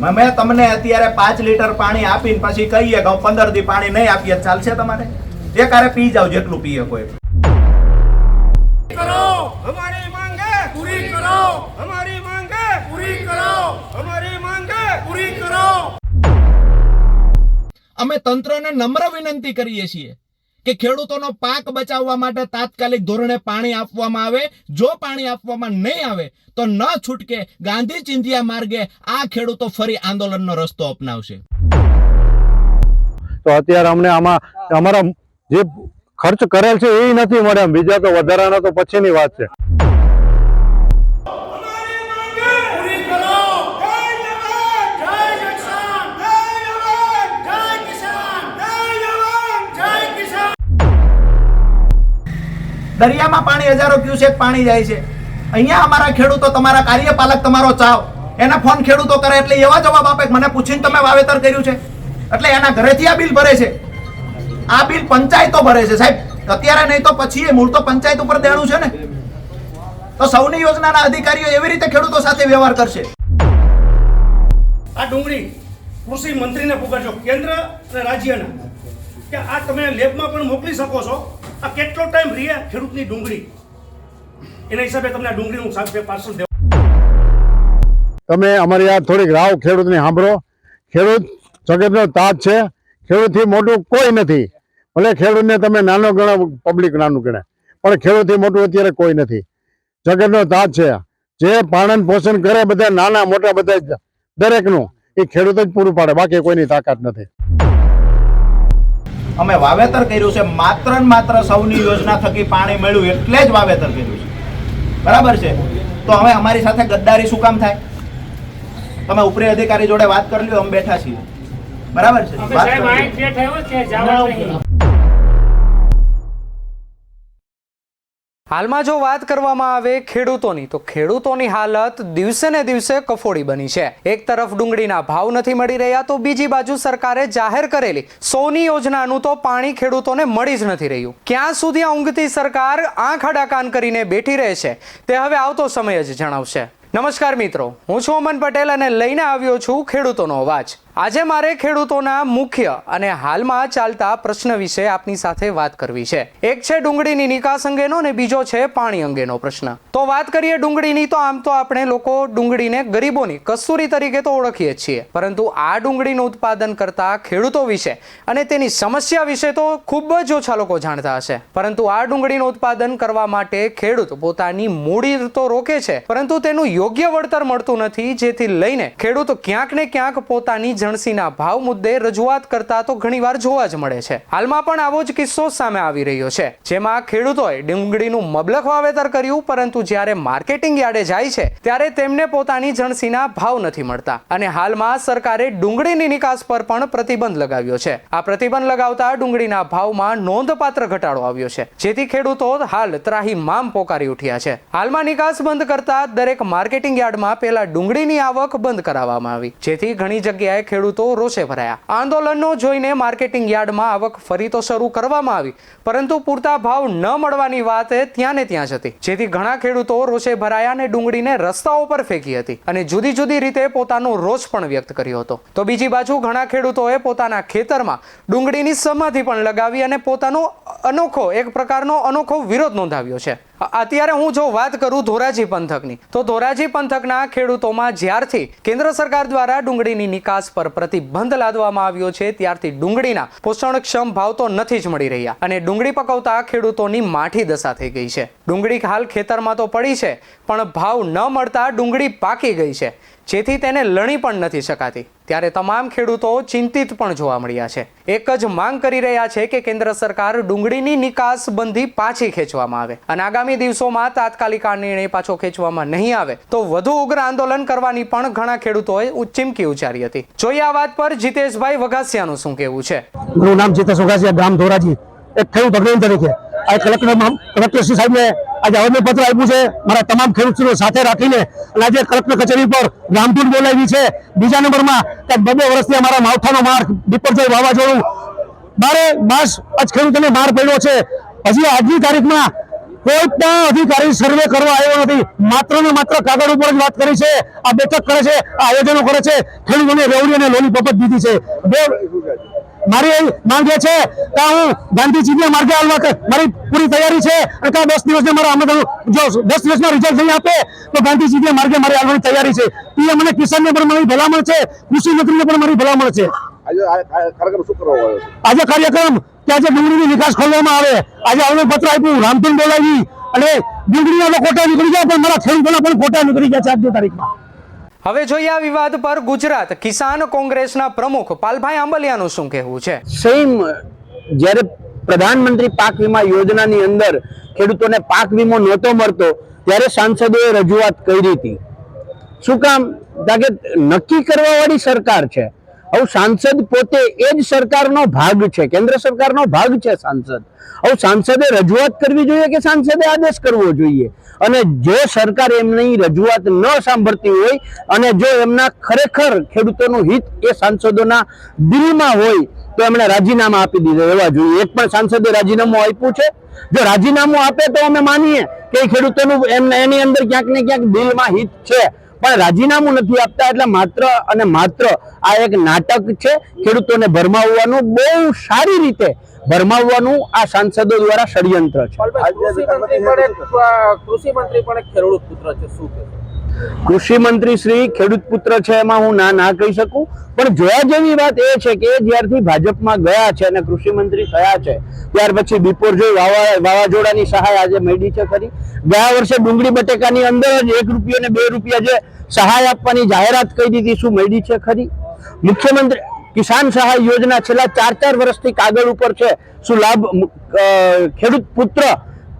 મેં તમને અત્યારે પાંચ લીટર પાણી આપીને પછી કહીએ કે પંદર દી પાણી નહીં આપીએ ચાલશે તમારે? એ કારે પી જાવ જેટલું પીએ કોઈ. કરો. અમારી માંગે પૂરી કરો. અમારી માંગે પૂરી કરો. અમારી માંગે પૂરી કરો. અમે તંત્રને નમ્ર વિનંતી કરીએ છીએ. કે ખેડૂતોનો પાક બચાવવા માટે તાત્કાલિક ધોરણે પાણી આપવામાં આવે. જો પાણી આપવામાં નહીં આવે તો ન છૂટકે ગાંધી ચિંધ્યા માર્ગે આ ખેડૂતો ફરી આંદોલનનો રસ્તો અપનાવશે. તો અત્યારે અમને આમાં અમારા જે ખર્ચ કરેલ છે એ નથી મળે બીજા તો વધારાના તો પછીની વાત છે. દરિયામાં પાણી હજારો ક્યુસેક પાણી જાય છે. અહીંયા અમારા ખેડૂતો, તમારા કાર્યપાલક તમારો ચાવ. એના ફોન ખેડૂતો કરે એટલે એવા જવાબ આપે મને પૂછીને તમે વાવેતર કર્યું છે. એટલે એના ઘરેથી આ બિલ ભરે છે. આ બિલ પંચાયતો ભરે છે. સાહેબ, અત્યારે નહીં તો પછી એ મૂળ તો પંચાયત ઉપર દેણું છે ને. તો સૌની યોજનાના અધિકારીઓ એવી રીતે ખેડૂતો સાથે વ્યવહાર કરશે. આ ડુંગળી કૃષિ મંત્રીને પુકારજો. કેન્દ્ર અને રાજ્યના. કે આ તમે લેબમાં પણ મોકલી શકો છો. આ કેટલો ટાઈમ રહે ખેડૂતની ડુંગળી. એના હિસાબે તમને આ ડુંગળીનું સાહેબ પાર્સલ દેવા તમે અમારી આ થોડીક રાવ ખેડૂતની સાંભળો. ખેડૂત જગતનો તાજ છે. ખેડૂતથી મોટું કોઈ નથી. ભલે ખેડૂતને તમે નાનો ગણો, પબ્લિક નાનું ગણે. પણ ખેડૂતથી મોટું અત્યારે કોઈ નથી. જગતનો તાજ છે. જે પાલન પોષણ કરે બધા નાના, મોટા બધા દરેકનું, એ ખેડૂત જ પૂરું પાડે. બાકી કોઈની તાકાત નથી. અમે વાવેતર કર્યું છે માત્ર ને માત્ર સૌની યોજના થકી પાણી મળ્યું એટલે જ વાવેતર કર્યું છે. બરાબર છે? તો હવે અમારી સાથે ગદ્દારી શું કામ થાય? તમે ઉપરી અધિકારી જોડે વાત કરી લ્યો અમે બેઠા છીએ. બરાબર છે? હાલમાં જો વાત કરવામાં આવે ખેડૂતોની, તો ખેડૂતોની હાલત દિવસે ને દિવસે કફોડી બની છે. એક તરફ ડુંગળીના ભાવ નથી મળી રહ્યા, તો બીજી બાજુ સરકારે જાહેર કરેલી સોની યોજનાનું તો પાણી ખેડૂતોને મળી જ નથી રહ્યું. ક્યાં સુધી આ ઊંઘતી સરકાર આંખ અડાકાન કરીને બેઠી રહે છે, તે હવે આવતો સમય જ જણાવશે. નમસ્કાર મિત્રો, હું છું અમન પટેલ અને લઈને આવ્યો છું ખેડૂતોનો અવાજ. આજે મારે ખેડૂતોના મુખ્ય અને હાલમાં ચાલતા પ્રશ્ન વિશે આપની સાથે વાત કરવી છે. એક છે ડુંગળીની નિકાસ અંગેનો અને બીજો છે પાણી અંગેનો પ્રશ્ન. તો વાત કરીએ ડુંગળીની, તો આમ તો આપણે લોકો ડુંગળીને ગરીબોની કસ્તુરી તરીકે તો ઓળખીએ છીએ. પરંતુ આ ડુંગળીનું ઉત્પાદન કરતા ખેડૂતો વિશે અને તેની સમસ્યા વિશે તો ખૂબ જ ઓછા લોકો જાણતા હશે. પરંતુ આ ડુંગળીનું ઉત્પાદન કરવા માટે ખેડૂત પોતાની મૂડી તો રોકે છે, પરંતુ તેનું યોગ્ય વળતર મળતું નથી, જેથી લઈને ખેડૂત ક્યાંક ને ક્યાંક પોતાની જણસીના ભાવ મુદ્દે રજૂઆત કરતા તો ઘણીવાર જોવા જ મળે છે. હાલમાં પણ આવો જ કિસ્સો સામે આવી રહ્યો છે. જેમાં ખેડૂતોએ ડુંગળીનું મબલખ વાવેતર કર્યું, પરંતુ જ્યારે માર્કેટિંગ યાર્ડે જાય છે, ત્યારે તેમને પોતાની જણસીના ભાવ નથી મળતા. અને હાલમાં સરકારે ડુંગળીની નિકાસ પર પણ પ્રતિબંધ લગાવ્યો છે. આ પ્રતિબંધ લગાવતા ડુંગળીના ભાવમાં નોંધપાત્ર ઘટાડો આવ્યો છે. જેથી ખેડૂતો હાલ ત્રાહી માં પોકારી ઉઠ્યા છે. હાલમાં નિકાસ બંધ કરતા દરેક માર્કેટિંગ યાર્ડમાં પહેલા ડુંગળીની આવક બંધ કરાવવામાં આવી. જેથી ઘણી જગ્યાએ ખેડૂતો રોષે ભરાયા. આંદોલનનો જોઈને માર્કેટિંગ યાર્ડમાં આવક ફરી તો શરૂ કરવામાં આવી, પરંતુ પૂરતા ભાવ ન મળવાની વાત ત્યાં ને ત્યાં જ હતી. જેથી ઘણા ખેડૂતો રોષે ભરાયા અને ડુંગળીને રસ્તાઓ પર ફેંકી હતી અને જુદી જુદી રીતે પોતાનો રોષ પણ વ્યક્ત કર્યો હતો. તો બીજી બાજુ ઘણા ખેડૂતોએ પોતાના ખેતરમાં ડુંગળીની સમાધિ પણ લગાવી અને પોતાનો અનોખો, એક પ્રકારનો અનોખો વિરોધ નોંધાવ્યો છે. અત્યારે હું જો વાત કરું ધોરાજી પંથકની, તો ધોરાજી પંથકના ખેડૂતોમાં જ્યારથી કેન્દ્ર સરકાર દ્વારા ડુંગળીની નિકાસ પર પ્રતિબંધ લાદવામાં આવ્યો છે, ત્યારથી ડુંગળીના પોષણક્ષમ ભાવ તો નથી જ મળી રહ્યા અને ડુંગળી પકવતા ખેડૂતોની માઠી દશા થઈ ગઈ છે. ડુંગળી હાલ ખેતરમાં તો પડી છે, પણ ભાવ ન મળતા ડુંગળી પાકી ગઈ છે. જેથી તેને લણી પણ નથી શકાતી. ત્યારે તમામ ખેડૂતો ચિંતિત પણ જોવા મળ્યા છે. એક જ માંગ કરી રહ્યા છે કે કેન્દ્ર સરકાર ડુંગળીની નિકાસ બંધી પાછી ખેંચવામાં આવે અને આગામી દિવસોમાં તાત્કાલિક આ નિર્ણય પાછો ખેંચવામાં નહીં આવે તો વધુ ઉગ્ર આંદોલન કરવાની પણ ઘણા ખેડૂતોએ ચીમકી ઉચ્ચારી હતી. જોઈએ આ વાત પર જીતેશભાઈ વઘાસિયાનું શું કહેવું છે? મારું નામ જીતેશ વઘાસિયા, ગામ ધોરાજી. એક ખેડૂત અગ્રણી તરીકે. આ કલેક્ટર કલેક્ટર સાહેબને આજે આવેદનપત્ર આપ્યું છે. મારા તમામ ખેડૂતો સાથે રાખીને અને આજે કલેક્ટર કચેરી પર રામધૂન બોલાવી છે. બીજા નંબરમાં કે બબે વર્ષથી અમારા માવઠાનો માર્ગ બિપરજય વાવાઝોડું બારે માસ આજ ખેડૂતોને માર પડ્યો છે. હજી આજની તારીખમાં કોઈ પણ અધિકારી સર્વે કરવા આવ્યો નથી. માત્ર ને માત્ર કાગળ ઉપર જ વાત કરી છે. આ બેઠક કરે છે, આ આયોજનો કરે છે. ખેડૂતોને રેવડી અને લોલી પપત દીધી છે. મારી એ માંગ એ છે કે હું ગાંધીજીને માર્ગે હાલવા મારી પૂરી તૈયારી છે અને કાં દસ દિવસને મારા આમંત્રણ જો દસ દિવસમાં રિઝલ્ટ નહીં આપે તો ગાંધીજીને માર્ગે મારી હાલવાની તૈયારી છે. પીએમ અને કિસાનને પણ મારી ભલામણ છે કૃષિ મંત્રીને પણ મારી ભલામણ છે. આજે કાર્યક્રમ કે આજે ડુંગળીનો નિકાસ ખોલવામાં આવે. આજે આવેદન પત્ર આપ્યું રામધૂન બોલાવી અને ડુંગળીના તો ખોટા નીકળી ગયા પણ મારા ખેડૂતોના પણ ખોટા નીકળી ગયા છે આજની તારીખમાં. હવે જોઈએ આ વિવાદ પર ગુજરાત કિસાન કોંગ્રેસના પ્રમુખ પાલભાઈ આંબલિયાનું શું કહેવું છે? સેમ, જ્યારે પ્રધાનમંત્રી પાક વીમા યોજનાની અંદર ખેડૂતોને પાક વીમો નહોતો મળતો, ત્યારે સાંસદોએ રજૂઆત કરી હતી. શું કામ? કારણ કે નક્કી કરવા વાળી સરકાર છે. હવે સાંસદ પોતે એ જ સરકારનો ભાગ છે, કેન્દ્ર સરકારનો ભાગ છે સાંસદ. હવે સાંસદે રજૂઆત કરવી જોઈએ કે સાંસદે આદેશ કરવો જોઈએ? અને જો સરકાર એમની રજૂઆત ન સાંભળતી હોય અને જો એમના ખરેખર ખેડૂતોનું હિત એ સાંસદોના દિલમાં હોય, તો એમણે રાજીનામા આપી દીધા એવા જોઈએ. એક પણ સાંસદે રાજીનામું આપ્યું છે. જો રાજીનામું આપે તો અમે માનીએ કે ખેડૂતોનું એમને એની અંદર ક્યાંક ને ક્યાંક દિલમાં હિત છે. પણ રાજીનામું નથી આપતા એટલે માત્ર અને માત્ર આ એક નાટક છે ખેડૂતોને ભરમાવવાનું. બહુ સારી રીતે ભરમાવવાનું આ સાંસદો દ્વારા ષડયંત્ર છે. કૃષિ મંત્રી પણ એક કૃષિ મંત્રી પણ એક ખેડૂત પુત્ર છે. શું કૃષિ મંત્રી શ્રી ખેડૂત પુત્ર છે એમાં હું ના ના કહી શકું. પણ જોયા જેવી વાત એ છે કે જ્યારથી ભાજપમાં ગયા છે અને કૃષિ મંત્રી થયા છે ત્યાર પછી બિપોરજોય વાવા વાવાઝોડાની સહાય આજે મળી છે ખરી. ગયા વર્ષે ડુંગળી બટેકાની અંદર જ એક રૂપિયા ને બે રૂપિયા જે સહાય આપવાની જાહેરાત કરી દીધી શું મળી છે ખરી? મુખ્યમંત્રી કિસાન સહાય યોજના છેલ્લા ચાર ચાર વર્ષથી કાગળ ઉપર છે. શું લાભ ખેડૂત પુત્ર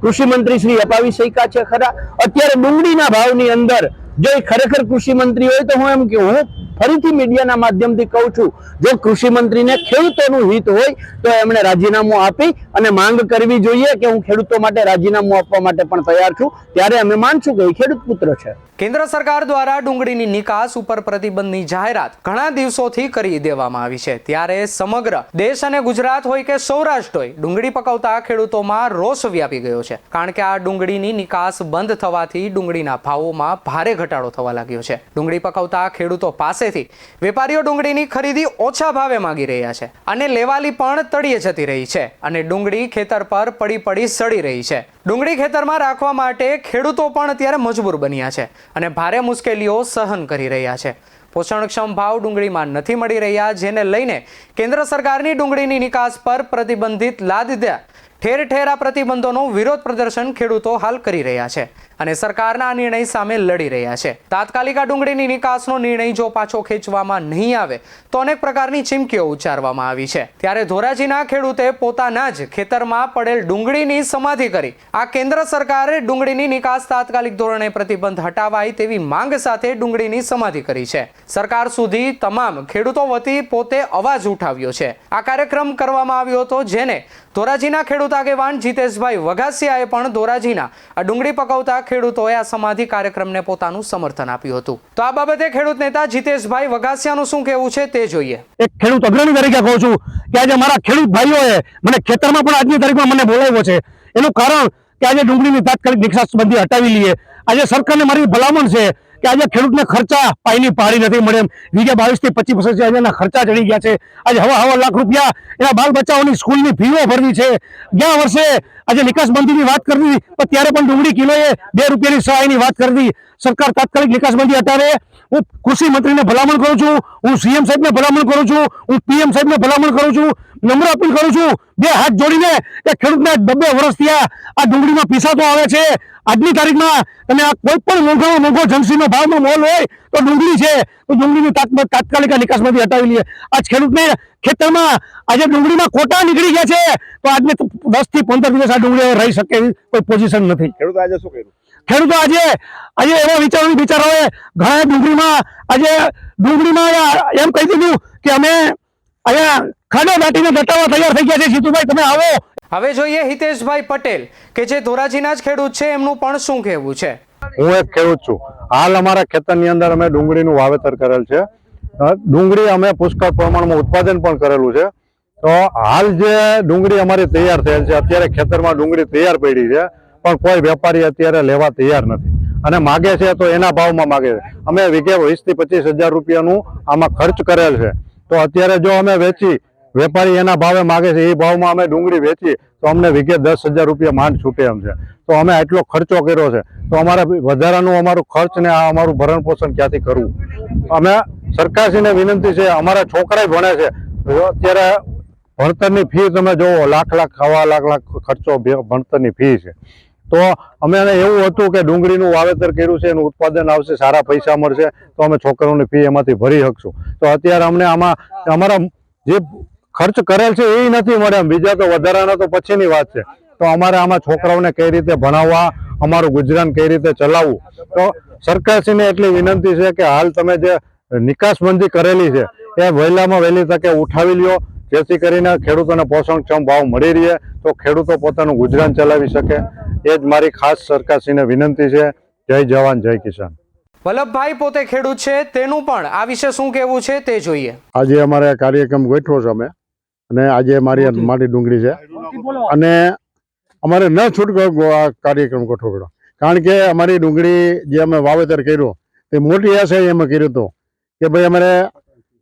કૃષિ મંત્રી શ્રી અપાવી શક્યા છે ખરા? અત્યારે ડુંગળીના ભાવની અંદર જો એ ખરેખર કૃષિ મંત્રી હોય તો હું એમ કે હું ફરીથી મીડિયાના માધ્યમથી કહું છું, જો કૃષિ મંત્રીને ખેડૂતોનું હિત હોય તો એમણે રાજીનામું આપી અને માંગ કરવી જોઈએ કે હું ખેડૂતો માટે રાજીનામું આપવા માટે પણ તૈયાર છું, ત્યારે અમે માનશું કે એ ખેડૂત પુત્ર છે. કેન્દ્ર સરકાર દ્વારા ડુંગળીની નિકાસ ઉપર પ્રતિબંધની જાહેરાત ઘણા દિવસોથી કરી દેવામાં આવી છે. ત્યારે સમગ્ર દેશ અને ગુજરાત હોય કે સૌરાષ્ટ્ર હોય, ડુંગળી પકવતા ખેડૂતોમાં રોષ વ્યાપી ગયો છે. કારણ કે આ ડુંગળીની નિકાસ બંધ થવાથી ડુંગળીના ભાવોમાં ભારે ઘટાડો થવા લાગ્યો છે. ડુંગળી પકવતા ખેડૂતો પાસેથી વેપારીઓ ડુંગળીની ખરીદી ઓછા ભાવે માંગી રહ્યા છે અને લેવાલી પણ તળિયે જતી રહી છે અને ડુંગળી ખેતર પર પડી પડી સડી રહી છે. ડુંગળી ખેતરમાં રાખવા માટે ખેડૂતો પણ અત્યારે મજબૂર બન્યા છે અને ભારે મુશ્કેલીઓ સહન કરી રહ્યા છે. પોષણક્ષમ ભાવ ડુંગળીમાં નથી મળી રહ્યા, જેને લઈને કેન્દ્ર સરકારની ડુંગળીની નિકાસ પર પ્રતિબંધિત લાદ દીધા ઠેર ઠેર આ પ્રતિબંધોનો વિરોધ પ્રદર્શન ખેડૂતો હાલ કરી રહ્યા છે અને સરકારના આ નિર્ણય સામે લડી રહ્યા છે. તાત્કાલિક આ ડુંગળીની નિકાસનો નિર્ણય જો પાછો ખેંચવામાં નહીં આવે, તો અનેક પ્રકારની ચીમકીઓ ઉચ્ચારવામાં આવી છે. ત્યારે ધોરાજીના ખેડૂતે પોતાના જ ખેતરમાં પડેલ ડુંગળીની સમાધિ કરી, આ કેન્દ્ર સરકારે ડુંગળીની નિકાસ તાત્કાલિક ધોરણે પ્રતિબંધ હટાવાય તેવી માંગ સાથે ડુંગળીની સમાધિ કરી છે. સરકાર સુધી તમામ ખેડૂતો વતી પોતે અવાજ ઉઠાવ્યો છે. આ કાર્યક્રમ કરવામાં આવ્યો હતો, જેને ધોરાજીના ખેડૂત આગેવાન જીતેશભાઈ વઘાસિયાએ પણ ધોરાજીના આ ડુંગળી પકવતા ખેડૂતોએ આ સમાધિ કાર્યક્રમને પોતાનું સમર્થન આપ્યું હતું. તો આ બાબતે ખેડૂત નેતા જીતેશભાઈ વઘાસિયાનું શું કહેવું છે તે જોઈએ. એક ખેડૂત અગ્રણી તરીકે કહું છું કે આજે મારા ખેડૂત ભાઈઓએ મને ખેતરમાં પણ આજની તારીખમાં મને બોલાવ્યો છે. એનું કારણ કે આજે ડુંગળીની તાત્કાલિક નિકાસ બંધી હટાવી લઈએ. આજે સરકારને મારી ભલામણ છે કે આજે ખેડૂતને ખર્ચા પાયની પાડી નથી મળે એમ. વીઘે બાવીસથી પચીસ વર્ષ આજના ખર્ચા ચડી ગયા છે. આજે હવા હવા લાખ રૂપિયા એના બાલ બચ્ચાઓની સ્કૂલની ફીઓ ભરવી છે. ગયા વર્ષે આજે નિકાસ બંધીની વાત કરવી પણ ત્યારે પણ ડુંગળી કિલોએ બે રૂપિયાની સહાયની વાત કરવી સરકાર તાત્કાલિક નિકાસ બંધી હટાવે. હું કૃષિ મંત્રીને ભલામણ કરું છું. હું સીએમ સાહેબને ભલામણ કરું છું. હું પીએમ સાહેબને ભલામણ કરું છું. નમ્ર અપીલ કરું છું. બે હાથ જોડીને કે ખેડૂતને બબે વર્ષથી આ ડુંગળીમાં પીસાતો આવે છે. આજની તારીખમાં તમે આ કોઈ પણ મોંઘામાં મોંઘો જમસીનો ભાવનો મોલ હોય તો ડુંગળી છે. તો ડુંગળીની તાત્કાલિક નિકાસમાંથી હટાવી લઈએ. આજ ખેડૂતને ખેતરમાં આજે ડુંગળીમાં કોટા નીકળી ગયા છે. તો આજને દસથી પંદર દિવસ આ ડુંગળી રહી શકે એવી કોઈ પોઝિશન નથી. ખેડૂત આજે શું કર્યું? ખેડૂતો આજે. આજે એવા વિચારો બિચારાઓએ ઘણા ડુંગળીમાં આજે ડુંગળીમાં એમ કહી દીધું કે અમે અહીંયા ખાડો દાટીને દટાવા તૈયાર થઈ ગયા છે. જીતુભાઈ તમે આવો. હવે જોઈએ હિતેશભાઈ પટેલ કે જે ધોરાજીના જ ખેડૂત છે એમનું પણ શું કહેવું છે? હું એક ખેડૂત છું. હાલ અમારા ખેતરની અંદર અમે ડુંગળીનું વાવેતર કરેલ છે. ડુંગળી અમે પુષ્કળ પ્રમાણમાં ઉત્પાદન પણ કરેલું છે. તો હાલ જે ડુંગળી અમારી તૈયાર થયેલ છે અત્યારે ખેતરમાં ડુંગળી તૈયાર પડી છે. પણ કોઈ વેપારી અત્યારે લેવા તૈયાર નથી. અને માગે છે તો એના ભાવમાં માગે છે. અમે વીઘે વીસથી પચીસ હજાર રૂપિયાનું આમાં ખર્ચ કરેલ છે. તો અત્યારે જો અમે વેચી, વેપારી એના ભાવે માગે છે, એ ભાવમાં અમે ડુંગળી વેચી, તો અમને વીઘે દસ હજાર રૂપિયા માંડ છૂટે એમ છે. તો અમે આટલો ખર્ચો કર્યો છે. તો અમારે વધારાનું અમારું ખર્ચ ને આ અમારું ભરણ પોષણ ક્યાંથી કરવું? અમે સરકારશ્રીને વિનંતી છે, અમારા છોકરા ભણે છે. અત્યારે ભણતરની ફી તમે જોવો, લાખ લાખ ખાવા લાખ લાખ ખર્ચો ભણતરની ફી છે. તો અમે એવું હતું કે ડુંગળીનું વાવેતર કર્યું છે, એનું ઉત્પાદન આવશે, સારા પૈસા મળશે, તો અમે છોકરાઓની ફી એમાંથી ભરી શકશું. તો અત્યારે અમને આમાં, અમારા જે ખર્ચ કરેલ છે એ નથી મળ્યા બીજા તો વધારાના તો પછીની વાત છે. તો અમારે આમાં છોકરાઓને કઈ રીતે ભણાવવા, અમારું ગુજરાન કઈ રીતે ચલાવવું? તો સરકારશ્રીને એટલી વિનંતી છે કે હાલ તમે જે નિકાસબંધી કરેલી છે, એ વહેલામાં વહેલી તકે ઉઠાવી લ્યો. જેથી કરીને ખેડૂતોને પોષણક્ષમ ભાવ મળી રહે તો ખેડૂતો પોતાનું ગુજરાન ચલાવી શકે. એ જ મારી ખાસ સરકારશ્રીને વિનંતી છે. જય જવાન જય કિસાન. વલ્લભભાઈ પોતે ખેડૂત છે તેનું પણ આ વિશે શું કહેવું છે તે જોઈએ. આજે અમારે કાર્યક્રમ ગોઠવો છે અમે. અને આજે મારી મારી ડુંગળી છે. અને અમારે ન છૂટકો આ કાર્યક્રમ ગોઠવો પડ્યો કારણ કે અમારી ડુંગળી જે અમે વાવેતર કર્યું તે મોટી આશા અમે કર્યું હતું. કે ભાઈ અમારે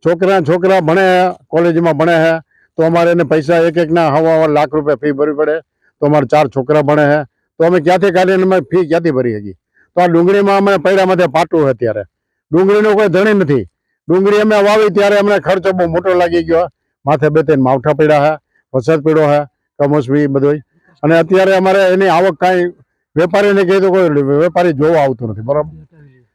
છોકરા છોકરા ભણે કોલેજમાં ભણે છે તો અમારે એને પૈસા એક એકના હવા હવા લાખ રૂપિયા ફી ભરવી પડે. તો અમારે ચાર છોકરા ભણે છે તો અમે ક્યાંથી કાઢીને અમે ફી ક્યાંથી ભરી શકીએ તો આ ડુંગળીમાં અમે પૈડા માથે પાટું છે અત્યારે ડુંગળીનો કોઈ ધણી નથી. ડુંગળી અમે વાવી ત્યારે અમને ખર્ચો બહુ મોટો લાગી ગયો માથે બે ત્રણ માવઠા પડ્યા છે વરસાદ પડ્યો છે કમોસમી બધું અને અત્યારે અમારે એની આવક કાંઈ વેપારીને કહી તો કોઈ વેપારી જોવા આવતું નથી, બરાબર?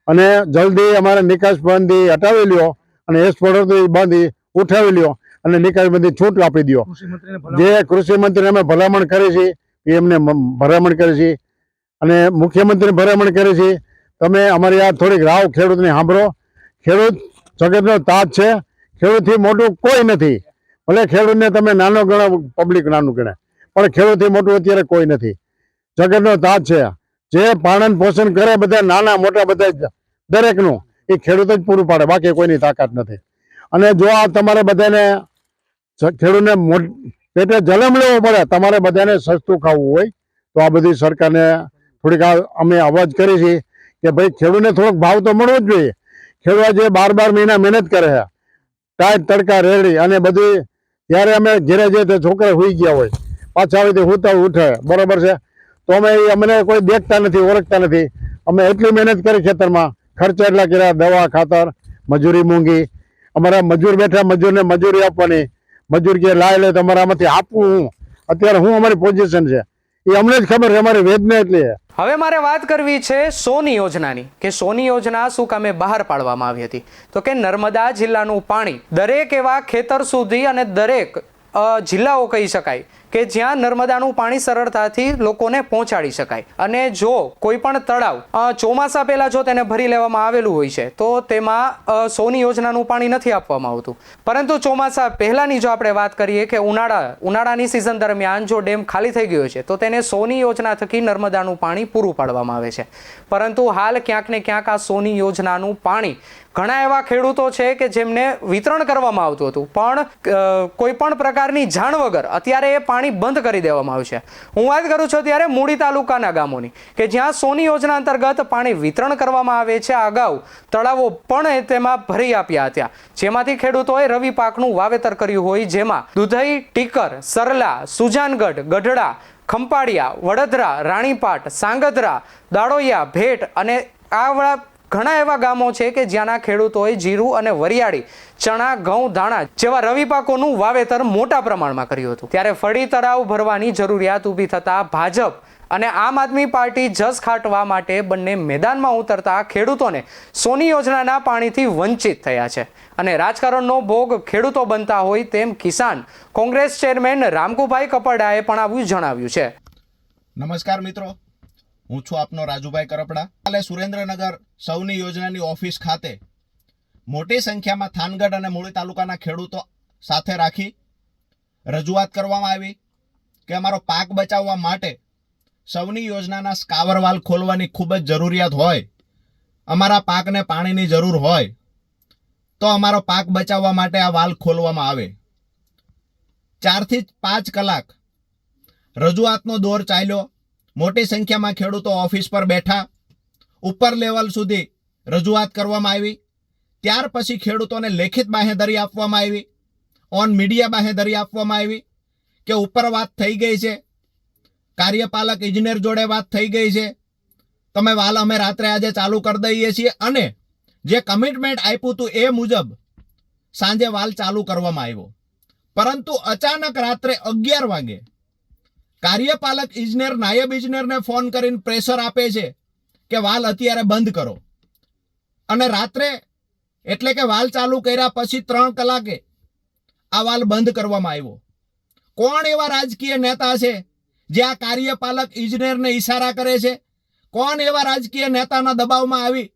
અને જલ્દી અમારે નિકાસ હટાવી લ્યો. અને એક્સપોર્ટર બાંધી ઉઠાવી લ્યો અને નિકાસ બંધી છૂટ આપી દો જે કૃષિ મંત્રીને અમે ભલામણ કરી છે એ એમને ભલામણ કરી છે. અને મુખ્યમંત્રીને ભલામણ કરી છે તમે અમારી આ થોડીક રાવ ખેડૂતને સાંભળો. ખેડૂત જગતનો તાજ છે ખેડૂતથી મોટું કોઈ નથી. ભલે ખેડૂતને તમે નાનો ગણો પબ્લિક નાનું ગણે પણ ખેડૂતથી મોટું અત્યારે કોઈ નથી. જગતનો તાજ છે. જે પાલન પોષણ કરે બધા નાના મોટા બધા દરેકનું. એ ખેડૂત જ પૂરું પાડે, બાકી કોઈની તાકાત નથી. અને જો આ તમારે બધાને ખેડૂતને પેટે જલમ લેવો પડે, તમારે બધાને સસ્તું ખાવું હોય, તો આ બધી સરકારને થોડીક અમે અવાજ કરી છે કે ભાઈ ખેડૂતને થોડોક ભાવ તો મળવો જ જોઈએ. ખેડૂત જે બાર બાર મહિના મહેનત કરે છે. ટાઈટ, તડકા, રેડી અને બધી, જ્યારે અમે ઘેરે જઈએ તો છોકરા હોઈ ગયા હોય. પાછા આવે તે હુતા ઉઠે, બરાબર છે? તો અમે અમને કોઈ દેખતા નથી, ઓળખતા નથી. અમે એટલી મહેનત કરી ખેતરમાં ખર્ચા એટલા કર્યા દવા ખાતર, મજૂરી મૂંગી. અમારા મજૂર બેઠા, મજૂરને મજૂરી આપવાની. મજૂર કે લાય લે તમારામાંથી આપવું હું. અત્યારે હું અમારી પોઝિશન છે. એ અમને જ ખબર છે, અમારી વેદના એટલી છે. હવે મારે વાત કરવી છે સોની યોજનાની, કે સોની યોજના શું કામે બહાર પાડવામાં આવી હતી? તો કે નર્મદા જિલ્લાનું પાણી દરેક એવા ખેતર સુધી અને દરેક જિલ્લાઓ કહી શકાય કે જ્યાં નર્મદાનું પાણી સરળતાથી લોકોને પહોંચાડી શકાય. અને જો કોઈ પણ તળાવ ચોમાસા પહેલા જો તેને ભરી લેવામાં આવેલું હોય છે, તો તેમાં સોની યોજનાનું પાણી નથી આપવામાં આવતું. પરંતુ ચોમાસા પહેલાની જો આપણે વાત કરીએ કે ઉનાળા, ઉનાળાની સિઝન દરમિયાન જો ડેમ ખાલી થઈ ગયો છે, તો તેને સોની યોજના થકી નર્મદાનું પાણી પૂરું પાડવામાં આવે છે. પરંતુ હાલ ક્યાંક ને ક્યાંક આ સોની યોજનાનું પાણી ઘણા એવા ખેડૂતો છે કે જેમને વિતરણ કરવામાં આવતું હતું. પણ કોઈ પણ પ્રકારની જાણ વગર અત્યારે એ પાણી બંધ કરી દેવામાં આવ્યું છે. હું વાત કરું છું ત્યારે મૂડી તાલુકાના ગામોની, કે જ્યાં સોની યોજના અંતર્ગત પાણી વિતરણ કરવામાં આવે છે. અગાઉ તળાવો પણ તેમાં ભરી આપ્યા હતા. જેમાંથી ખેડૂતોએ રવિ પાકનું વાવેતર કર્યું હોય, જેમાં દુધઈ, ટીકર, સરલા, સુજાનગઢ, ગઢડા, ખંપાળિયા, વડોદરા, રાણીપાટ, સાંગધરા, દાડોયા, ભેટ અને આ ઘણા એવા ગામો છે કે જ્યાંના ખેડૂતોએ જીરું અને વરિયાળી, ચણા, ઘઉં, ધાણા જેવા રવિ પાકોનું વાવેતર મોટા પ્રમાણમાં કર્યું હતું. ત્યારે ફળી તળાવ ભરવાની જરૂરિયાત ઊભી થતાં ભાજપ અને આમ આદમી પાર્ટી જસ ખાટવા માટે બંને મેદાનમાં ઉતરતા ખેડૂતોને સોની યોજનાના પાણીથી વંચિત થયા છે. અને રાજકારણનો ભોગ ખેડૂતો બનતા હોય તેમ કિસાન કોંગ્રેસ ચેરમેન રામકુભાઈ કપડાએ પણ આવું જણાવ્યું છે. નમસ્કાર મિત્રો. હું છું આપનો રાજુભાઈ કરપડા. કાલે સુરેન્દ્રનગર સૌની યોજનાની ઓફિસ ખાતે. મોટી સંખ્યામાં થાનગઢ અને મૂળી તાલુકાના ખેડૂતો સાથે રાખી રજૂઆત કરવામાં આવી કે અમારો પાક બચાવવા માટે સૌની યોજનાના સ્કાવર વાલ ખોલવાની ખૂબ જ જરૂરિયાત હોય. અમારા પાકને પાણીની જરૂર હોય તો અમારો પાક બચાવવા માટે આ વાલ ખોલવામાં આવે. ચારથી પાંચ કલાક રજૂઆતનો દોર ચાલ્યો. મોટી સંખ્યામાં ખેડૂતો ઓફિસ પર બેઠા. ઉપર લેવલ સુધી રજૂઆત કરવામાં આવી. ત્યાર પછી ખેડૂતોને લેખિત બાહેધરી આપવામાં આવી. ઓન મીડિયા બાહેધરી આપવામાં આવી કે ઉપર વાત થઈ ગઈ છે. કાર્યપાલક, ઇજનેર જોડે વાત થઈ ગઈ છે. તમે વાલ અમે રાત્રે આજે ચાલુ કરી દઈએ છીએ અને જે કમિટમેન્ટ આપ્યું હતું એ મુજબ સાંજે વાલ ચાલુ કરવામાં આવ્યો. પરંતુ અચાનક રાત્રે અગિયાર વાગે કાર્યપાલક ઇજનેર, નાયબ ઇજનેરને ફોન કરીને પ્રેશર આપે છે કે વાલ અત્યારે બંધ કરો. અને રાત્રે, એટલે કે વાલ ચાલુ કર્યા પછી ત્રણ કલાકે આ વાલ બંધ કરવામાં આવ્યો. કોણ એવા રાજકીય નેતા છે જે આ કાર્યપાલક ઇજનેરને ઈશારા કરે છે? કોણ એવા રાજકીય નેતાના દબાવમાં આવી?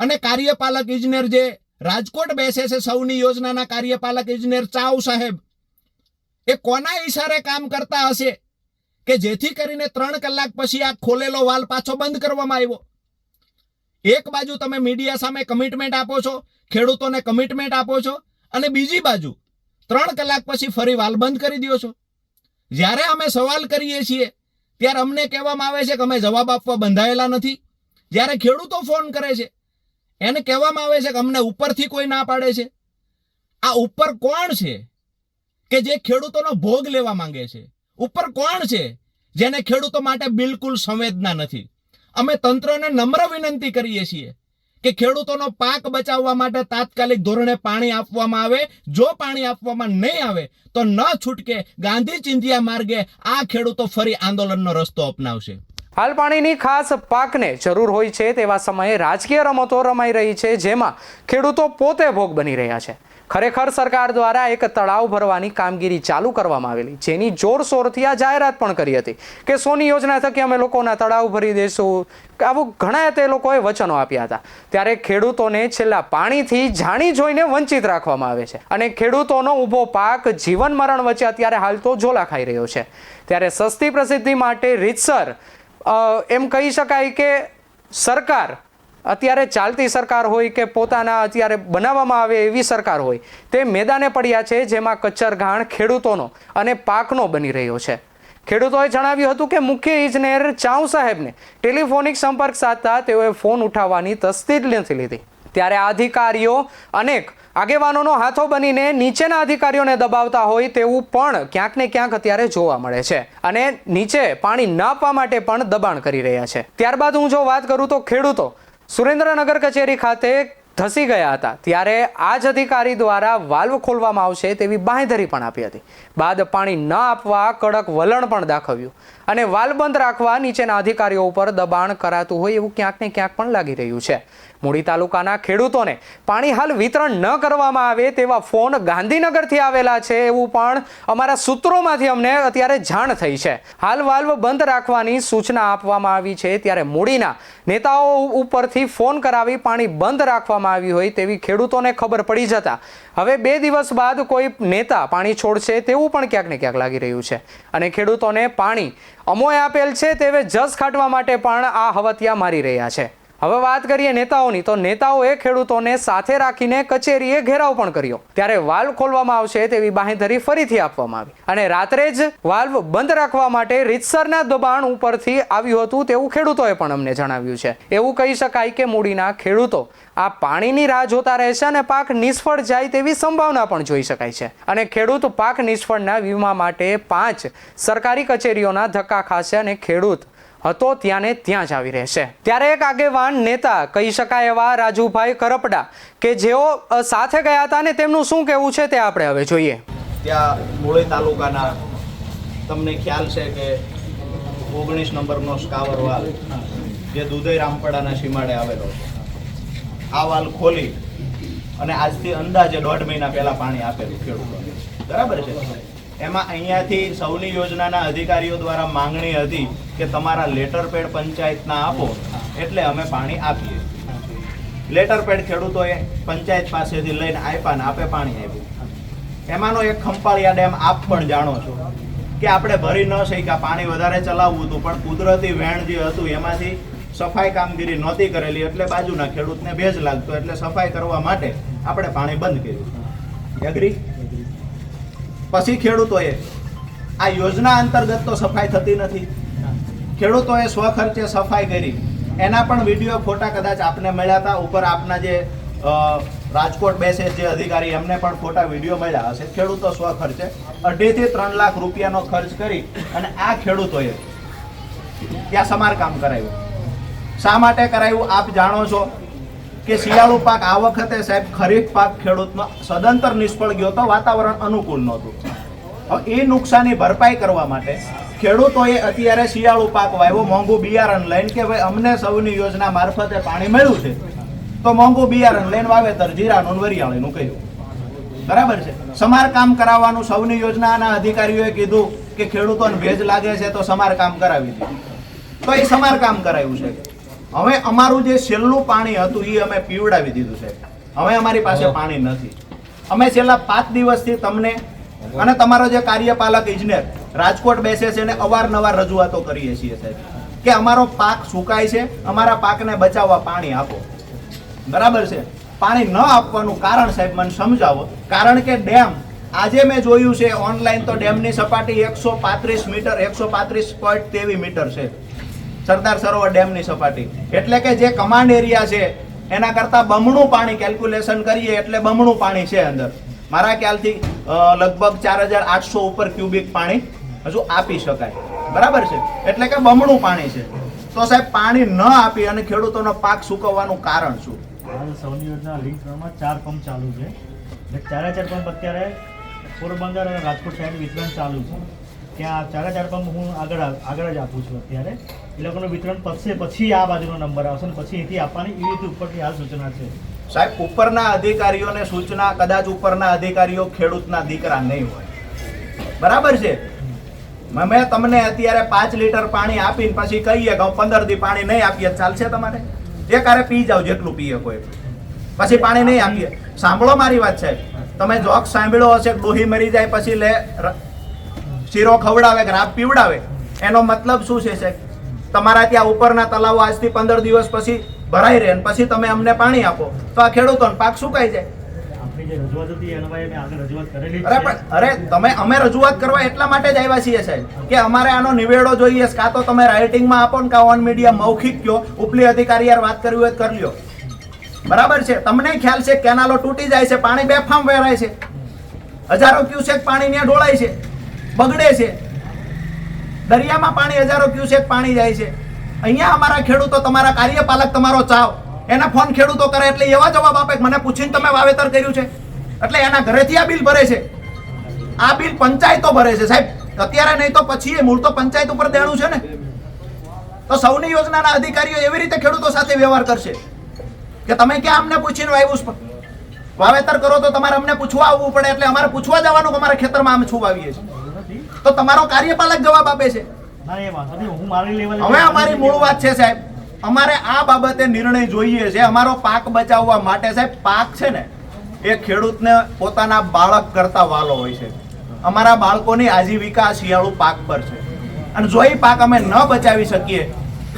અને કાર્યપાલક ઇજનેર જે રાજકોટ બેસે છે સૌની યોજનાના કાર્યપાલક ઇજનેર ચાવ સાહેબ, એ કોના ઈશારે કામ કરતા હશે? કે જેથી કરીને ત્રણ કલાક પછી આ ખોલેલો વાલ પાછો બંધ કરવામાં આવ્યો. એક બાજુ તમે મીડિયા સામે કમિટમેન્ટ આપો છો, ખેડૂતોને કમિટમેન્ટ આપો છો, અને બીજી બાજુ ત્રણ કલાક પછી ફરી વાલ બંધ કરી દો છો. જ્યારે અમે સવાલ કરીએ છીએ, ત્યારે અમને કહેવામાં આવે છે કે અમે જવાબ આપવા બંધાયેલા નથી. જ્યારે ખેડૂતો ફોન કરે છે, એને કહેવામાં આવે છે કે અમને ઉપરથી કોઈ ના પાડે છે. આ ઉપર કોણ છે? કે જે ખેડૂતોનો ભોગ લેવા માંગે છે? ઉપર કોણ છે? જેને ખેડૂતો માટે બિલકુલ સંવેદના નથી. અમે તંત્રને નમ્ર વિનંતી કરીએ છીએ કે ખેડૂતોનો પાક બચાવવા માટે તાત્કાલિક ધોરણે પાણી આપવામાં આવે. જો પાણી આપવામાં નહીં આવે, તો ન છૂટકે ગાંધી ચિંધિયા માર્ગે આ ખેડૂતો ફરી આંદોલનનો રસ્તો અપનાવશે. હાલ પાણીની ખાસ પાકને જરૂર હોય છે તેવા સમયે રાજકીય રમતો રમાઈ રહી છે, જેમાં ખેડૂતો પોતે ભોગ બની રહ્યા છે. ખરેખર સરકાર દ્વારા એક તળાવ ભરવાની કામગીરી ચાલુ કરવામાં આવેલી, જેની જોરશોરથી આ જાહેરાત પણ કરી હતી કે સોની યોજના થકી અમે લોકોના તળાવ ભરી દઈશું આવું ઘણા તે લોકોએ વચનો આપ્યા હતા. ત્યારે ખેડૂતોને છેલ્લા પાણીથી જાણી જોઈને વંચિત રાખવામાં આવે છે અને ખેડૂતોનો ઊભો પાક જીવન મરણ વચ્ચે અત્યારે હાલ તો ઝોલા ખાઈ રહ્યો છે. ત્યારે સસ્તી પ્રસિદ્ધિ માટે રીતસર એમ કહી શકાય કે સરકાર અત્યારે ચાલતી સરકાર હોય કે પોતાના અત્યારે બનાવવામાં આવે એવી સરકાર હોય, તે મેદાને પડ્યા છે જેમાં કચ્ચરઘાણ ખેડૂતોનો અને પાકનો બની રહ્યો છે. ખેડૂતોએ જણાવ્યું હતું કે મુખ્ય ઇજનેર ચાઉ સાહેબને ટેલિફોનિક સંપર્ક સાધતા તેઓએ ફોન ઉઠાવવાની તસ્દીર નથી લીધી. ત્યારે અધિકારીઓ અનેક આગેવાનોનો હાથો બનીને નીચેના અધિકારીઓને દબાવતા હોય તેવું પણ ક્યાંક ને ક્યાંક અત્યારે જોવા મળે છે અને નીચે પાણી ના આપવા માટે પણ દબાણ કરી રહ્યા છે. ત્યારબાદ હું જો વાત કરું તો ખેડૂતો સુરેન્દ્રનગર કચેરી ખાતે ધસી ગયા હતા. ત્યારે આ જ અધિકારી દ્વારા વાલ્વ ખોલવામાં આવશે તેવી બાંહેધરી પણ આપી હતી. બાદ પાણી ન આપવા કડક વલણ પણ દાખવ્યું. અને વાલ્વ બંધ રાખવા નીચેના અધિકારીઓ ઉપર દબાણ કરાતું હોય એવું ક્યાંક ને ક્યાંક પણ લાગી રહ્યું છે. મૂડી તાલુકાના ખેડૂતોને પાણી હાલ વિતરણ ન કરવામાં આવે તેવા ફોન ગાંધીનગરથી આવેલા છે એવું પણ અમારા સૂત્રોમાંથી અમને અત્યારે જાણ થઈ છે. હાલ વાલ્વ બંધ રાખવાની સૂચના આપવામાં આવી છે. ત્યારે મૂડીના નેતાઓ ઉપરથી ફોન કરાવી પાણી બંધ રાખવામાં આવ્યું હોય તેવી ખેડૂતોને ખબર પડી જતા હવે બે દિવસ બાદ કોઈ નેતા પાણી છોડશે તેવું પણ ક્યાંક ને ક્યાંક લાગી રહ્યું છે. અને ખેડૂતોને પાણી અમોએ આપેલ છે તેવે જસ ખાટવા માટે પણ આ હવતિયા મારી રહ્યા છે. હવે વાત કરીએ નેતાઓની, તો નેતાઓએ ખેડૂતોને સાથે રાખીને કચેરીએ ઘેરાવ પણ કર્યો. ત્યારે વાલ્વ ખોલવામાં આવશે તેવી બાંહેધરી ફરીથી આપવામાં આવી. અને રાત્રે જ વાલ્વ બંધ રાખવા માટે રીતસરના દબાણ ઉપરથી આવ્યું હતું તેવું ખેડૂતોએ પણ અમને જણાવ્યું છે. એવું કહી શકાય કે મૂડીના ખેડૂતો આ પાણીની રાહ જોતા રહેશે અને પાક નિષ્ફળ જાય તેવી સંભાવના પણ જોઈ શકાય છે. અને ખેડૂત પાક નિષ્ફળના વીમા માટે પાંચ સરકારી કચેરીઓના ધક્કા ખાશે અને ખેડૂત હતો ત્યાંને ત્યાં જ આવી રહેશે. ત્યારે એક આગેવાન નેતા, કહી શકાય એવા રાજુભાઈ કરપડા, કે જેઓ સાથે ગયા હતા ને તેમનું શું કહેવું છે તે આપણે હવે જોઈએ. ત્યાં મૂળી તાલુકાના તમને ખ્યાલ છે કે ઓગણીસ નંબરનો સ્કાવર વાલ જે દુધઈ રામપડાના સીમાડે આવેલો આ વાલ ખોલી અને આજથી અંદાજે દોઢ મહિના પહેલા પાણી આપેલું ખેડૂતો બરાબર છે? એમાં અહીંયાથી સૌની યોજનાના અધિકારીઓ દ્વારા માંગણી હતી કે તમારા લેટર પેડ પંચાયતના આપો, એટલે અમે પાણી આપીએ. લેટર પેડ ખેડૂતોએ પંચાયત પાસેથી લઈને આપ્યા ને આપે પાણી આપ્યું. એમાંનો એક ખંપાળિયા ડેમ આપ પણ જાણો છો કે આપણે ભરી ન શક્યા, પાણી વધારે ચલાવવું હતું, પણ કુદરતી વેણ જે હતું એમાંથી સફાઈ કામગીરી નહોતી કરેલી, એટલે બાજુના ખેડૂતને ભેજ લાગતો, એટલે સફાઈ કરવા માટે આપણે પાણી બંધ કર્યું. એગ્રી પછી ખેડૂતોએ, આ યોજના અંતર્ગત તો સફાઈ થતી નથી. ખેડૂતોએ સ્વખર્ચે સફાઈ કરી. એના પણ વીડિયો ફોટા કદાચ આપને મળ્યા હતા. ઉપર આપના જે રાજકોટ બેસે જે અધિકારી, એમને પણ ફોટા વીડિયો મળ્યા હશે. ખેડૂતો સ્વખર્ચે અઢીથી ત્રણ લાખ રૂપિયાનો ખર્ચ કરી અને આ ખેડૂતોએ ત્યાં સમારકામ કરાવ્યું શા માટે કરાવ્યું આપ જાણો છો. કે શિયાળુ પાક આ વખતે સાહેબ ખરીફ પાક ખેડૂતમાં સદંતર નિષ્ફળ ગયો તો વાતાવરણ અનુકૂળ નહોતું. હવે એ નુકસાની ભરપાઈ કરવા માટે ખેડૂતોએ અત્યારે શિયાળુ પાક વાવ્યો, મોંઘું બિયારણ લઈને કે ભાઈ અમને સૌની યોજના મારફતે પાણી મળ્યું છે, તો મોંઘું બિયારણ લઈને વાવેતર જીરાનું વરિયાળીનું કહ્યું બરાબર છે? સમારકામ કરાવવાનું સૌની યોજનાના અધિકારીઓએ કીધું કે ખેડૂતોને ભેજ લાગે છે તો સમારકામ કરાવી દીધું. તો એ સમારકામ કરાવ્યું છે. હવે અમારું જે છેલ્લું પાણી હતું એ અમે પીવડાવી દીધું છે. હવે અમારી પાસે પાણી નથી. અમે છેલ્લા પાંચ દિવસથી તમને અને તમારો જે કાર્યપાલક ઇજનેર રાજકોટ બેસે છે અને અવારનવાર રજૂઆતો કરીએ છીએ સાહેબ કે અમારો પાક સુકાય છે અમારા પાકને બચાવવા પાણી આપો. બરાબર છે? પાણી ન આપવાનું કારણ સાહેબ મને સમજાવો. કારણ કે ડેમ આજે મેં જોયું છે ઓનલાઈન તો ડેમની સપાટી એકસો પાંત્રીસ મીટર એકસો પાંત્રીસ પોઈન્ટ તેવી મીટર છે. સરદાર સરોવર ડેમની સપાટી. એટલે કે જે કમાન્ડ એરિયા છે, એના કરતાં બમણું પાણી કેલ્ક્યુલેશન કરીએ એટલે બમણું પાણી છે અંદર. મારા ખ્યાલથી લગભગ ચાર હજાર આઠસો ઉપર ક્યુબિક પાણી હજુ આપી શકાય. બરાબર છે? એટલે કે બમણું પાણી છે. તો સાહેબ, પાણી ન આપી અને ખેડૂતોનો પાક સુકવવાનું કારણ શું? સૌની યોજના લિંક ત્રણમાં ચાર પંપ ચાલુ છે. ચારે ચાર પંપ અત્યારે પોરબંદર અને રાજકોટ સાઈડ વિતરણ ચાલુ છે. ત્યાં ચારે ચાર પંપ હું આગળ આગળ જ આપું છું અત્યારે. એ લોકોનું વિતરણ પતશે પછી આ બાજુનો નંબર આવશે ને પછી અહીંથી આપવાની એ રીતે ઉપરથી હાલ સૂચના છે. સાહેબ, ઉપરના અધિકારીઓને સૂચના, કદાચ ઉપરના અધિકારીઓ ખેડૂતના દીકરા નહીં હોય. બરાબર છે? મેં તમને અત્યારે પાંચ લીટર પાણી આપીને પછી કહીએ કે પંદર દી પાણી નહીં આપીએ, ચાલશે તમારે? જે કારે પી જાઓ, જેટલું પીએ કોઈ. પછી પાણી નહીં આપીએ. સાંભળો મારી વાત, સાહેબ. તમે જોક સાંભળ્યો હશે ડોહી મરી જાય પછી લે શીરો ખવડાવે કે રાબ પીવડાવે? એનો મતલબ શું છે, સાહેબ? તમારા ત્યાં ઉપરના તલાવો આજથી પંદર દિવસ પછી ભરાઈ રહે પછી તમે અમને પાણી આપો. તો આ ખેડૂતોનો પાક સુકાઈ જાય? અરે તમે અમે રજૂઆત કરવા એટલા માટે જ આવ્યા છીએ સાહેબ કે અમારે આનો નિવેડો જોઈએ કાં તો તમે રાઇટિંગમાં આપો ને કાં ઓન મીડિયા મૌખિક કયો ઉપલી અધિકારી યાર વાત કરવી હોય કરી લ્યો. બરાબર છે? તમને ખ્યાલ છે કેનાલો તૂટી જાય છે પાણી બેફામ વહેરાય છે. હજારો ક્યુસેક પાણી ત્યાં ઢોળાય છે બગડે છે. દરિયામાં પાણી હજારો ક્યુસેક પાણી જાય છે. અહીંયા અમારા ખેડૂતો, તમારા કાર્યપાલક તમારો ચાવ. એના ફોન ખેડૂતો કરે એટલે એવા જવાબ આપે મને પૂછીને તમે વાવેતર કર્યું છે. એટલે એના ઘરેથી આ બિલ ભરે છે. આ બિલ પંચાયતો ભરે છે. સાહેબ, અત્યારે નહીં તો પછી એ મૂળ તો પંચાયત ઉપર દેણું છે ને. તો સૌની યોજનાના અધિકારીઓ એવી રીતે ખેડૂતો સાથે વ્યવહાર કરશે કે તમે ક્યાં અમને પૂછીને વાવ્યું વાવેતર કરો તો તમારે અમને પૂછવા આવવું પડે એટલે અમારે પૂછવા જવાનું કે અમારા ખેતરમાં અમે શું વાવીએ છીએ? તો તમારો કાર્યપાલક જવાબ આપે છે. હવે અમારી મૂળ વાત છે સાહેબ. અમારે આ બાબતે નિર્ણય જોઈએ છે. અમારો પાક બચાવવા માટે સાહેબ પાક છે ને એ ખેડૂતને પોતાના બાળક કરતા વાલો હોય છે. અમારા બાળકોની આજીવિકા શિયાળુ પાક પર છે. અને જો એ પાક અમે ન બચાવી શકીએ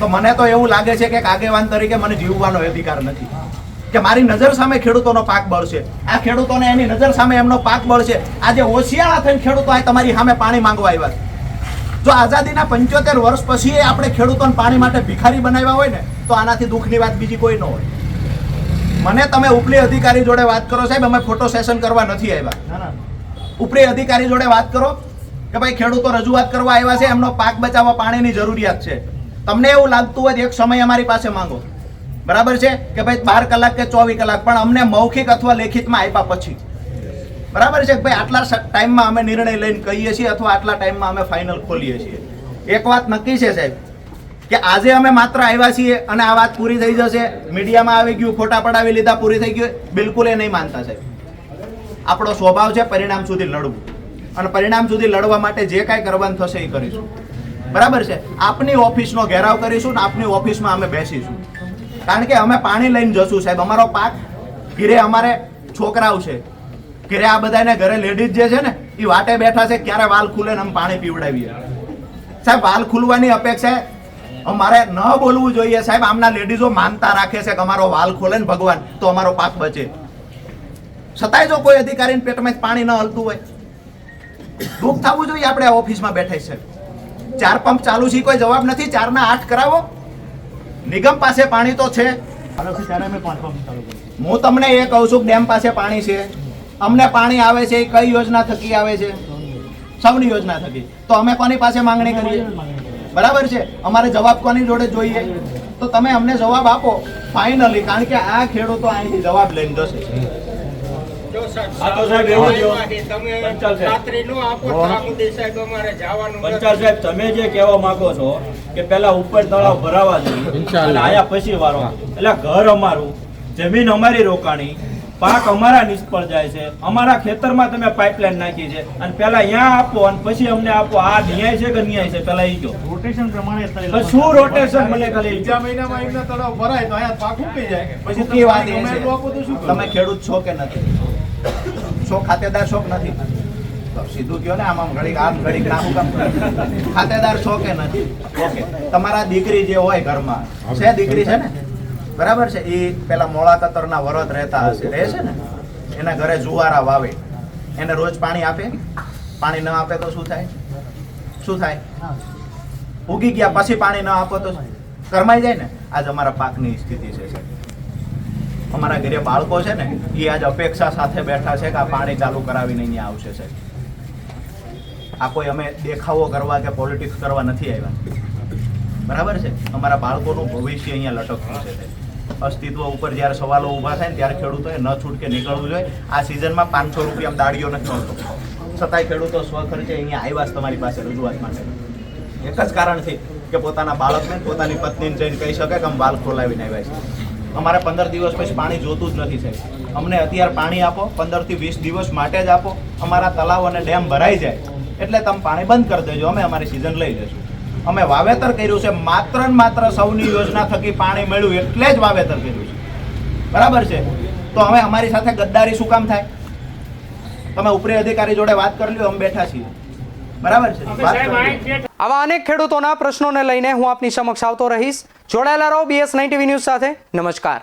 તો મને તો એવું લાગે છે કે આગેવાન તરીકે મને જીવવાનો અધિકાર નથી. કે મારી નજર સામે ખેડૂતોનો પાક બળશે આ ખેડૂતોને એની નજર સામે એમનો પાક બળશે આજે હોશિયાળા થઈને ખેડૂતો આ તમારી સામે પાણી માંગવા આવ્યા જો આઝાદીના પંચોતેર વર્ષ પછી આપણે ખેડૂતોને પાણી માટે ભિખારી બનાવ્યા હોય ને તો આનાથી દુઃખની વાત બીજી કોઈ ન હોય. મને તમે ઉપલી અધિકારી જોડે વાત કરો સાહેબ અમે ફોટો સેશન કરવા નથી આવ્યા. ના ના. ઉપરી અધિકારી જોડે વાત કરો કે ભાઈ ખેડૂતો રજૂઆત કરવા આવ્યા છે એમનો પાક બચાવવા પાણીની જરૂરિયાત છે. તમને એવું લાગતું હોય એક સમય અમારી પાસે માંગો. બરાબર છે? કે ભાઈ બાર કલાક કે ચોવીસ કલાક, પણ અમને મૌખિક અથવા લેખિતમાં આપ્યા પછી. બરાબર છે કે ભાઈ આટલા ટાઈમમાં અમે નિર્ણય લઈને કહીએ છીએ અથવા આટલા ટાઈમમાં અમે ફાઇનલ ખોલીએ છીએ? એક વાત નક્કી છે સાહેબ, કે આજે અમે માત્ર આવ્યા છીએ અને આ વાત પૂરી થઈ જશે. મીડિયામાં આવી ગયું, ફોટા પડાવી લીધા, પૂરી થઈ ગયું. બિલકુલ એ નહીં માનતા સાહેબ. આપણો સ્વભાવ છે પરિણામ સુધી લડવું. અને પરિણામ સુધી લડવા માટે જે કાંઈ કરવાનું થશે એ કરીશું. બરાબર છે? આપની ઓફિસનો ઘેરાવ કરીશું ને આપની ઓફિસમાં અમે બેસીશું. કારણ કે અમે પાણી લઈને જશું, સાહેબ. અમારો પાક ઘીરે અમારે છોકરાઓ છે. ઘરે આ બધાને ઘરે લેડીઝ જે છે ને એ વાટે બેઠા છે, ક્યારે વાલ ખુલે ને અમે પાણી પીવડાવીએ. સાહેબ, વાલ ખુલવાની અપેક્ષા અમારે ન બોલવું જોઈએ. સાહેબ, આમના લેડીઝો માનતા રાખે છે કે અમારો વાલ ખોલે ને ભગવાન, તો અમારો પાક બચે. છતાંય જો કોઈ અધિકારીને પેટમાં પાણી ન હલતું હોય. દુઃખ થવું જોઈએ આપણે ઓફિસમાં બેઠા છે. ચાર પંપ ચાલુ છે કોઈ જવાબ નથી. ચાર ના આઠ કરાવો. નિગમ પાસે પાણી તો છે. હું તમને એ કહું છું ડેમ પાસે પાણી છે. અમને પાણી આવે છે એ કઈ યોજના થકી આવે છે? સૌની યોજના થકી. તો અમે કોની પાસે માંગણી કરીએ? બરાબર છે. અમારે જવાબ કોની જોડે જોઈએ? તો તમે અમને જવાબ આપો. ફાઇનલી કારણ કે આ ખેડૂતો અહીંથી જવાબ લઈને જશે. સાહેબ તમે જે કહેવા માંગો છો કે પેલા ઉપર તળાવ ભરાવા જોઈએ આયા પછી વારો. એટલે ઘર અમારું જમીન અમારી રોકાણી પાક અમારા નિષ્ફળ જાય છે અમારા ખેતરમાં તમે પાઇપલાઇન નાખી છે અને પેલા અહીંયા આપો અને પછી અમને આપો. આ ન્યાય છે કે ન્યાય છે? પેલા એ જો રોટેશન પ્રમાણે શું રોટેશન મને ખાલી ઈ મહિનામાં એમના તળાવ ભરાય તો અહીંયા પાક ઉકી જાય. પછી તમે ખેડૂત છો કે નથી? છો ખાતેદાર શોખ નથી. સીધું કયો ને, આમ આમ ઘડીક આમ, ઘડીક ના કામ ખાતેદાર છો કે નથી. ઓકે, તમારા દીકરી જે હોય ઘરમાં, છે દીકરી છે ને? બરાબર છે? એ પેલા મોળા કતરના વરત રહેતા હશે, રહે છે ને? એના ઘરે જુવારા વાવે. એને રોજ પાણી આપે? પાણી ન આપે તો શું થાય? શું થાય? ઉગી ગયા, પછી પાણી ન આપો તો કરમાઈ જાય ને? આજ અમારા પાકની સ્થિતિ છે. અમારા ઘરે બાળકો છે ને, એ આજ અપેક્ષા સાથે બેઠા છે કે આ પાણી ચાલુ કરાવીને અહીંયા આવશે સાહેબ. આ કોઈ અમે દેખાવો કરવા કે પોલિટિક્સ કરવા નથી આવ્યા. બરાબર છે? અમારા બાળકોનું ભવિષ્ય અહીંયા લટકતું છે. અસ્તિત્વ ઉપર જ્યારે સવાલો ઊભા થાય ને ત્યારે ખેડૂતોએ ન છૂટકે નીકળવું જોઈએ. આ સિઝનમાં પાંચસો રૂપિયા દાડીઓ નથી મળતો. છતાંય ખેડૂતો સ્વખર્ચે અહીંયા આવ્યા છે તમારી પાસે રજૂઆત માટે. એક જ કારણથી કે પોતાના બાળકને પોતાની પત્નીને જઈને કહી શકે કે અમે વાલ ખોલાવીને આવ્યા છે અમારે પંદર દિવસ પછી પાણી જોતું જ નથી સાહેબ. અમને અત્યારે પાણી આપો પંદરથી વીસ દિવસ માટે જ આપો. અમારા તલાવ અને ડેમ ભરાઈ જાય એટલે તમે પાણી બંધ કરી દેજો. અમે અમારી સિઝન લઈ લેશું અમે વાવેતર કર્યું છે. માત્ર ને માત્ર સૌની યોજના થકી પાણી મળ્યું એટલે જ વાવેતર કર્યું છે. બરાબર છે? તો હવે અમારી સાથે ગદ્દારી શું કામ થાય? તમે ઉપરી અધિકારી જોડે વાત કરી લ્યો અમે બેઠા છીએ. બરાબર છે? આવા અનેક ખેડૂતોના પ્રશ્નોને લઈને હું આપની સમક્ષ આવતો રહીશ. જોડાયેલા રહો બીએસ નાઇન્ટી ન્યૂઝ સાથે. નમસ્કાર.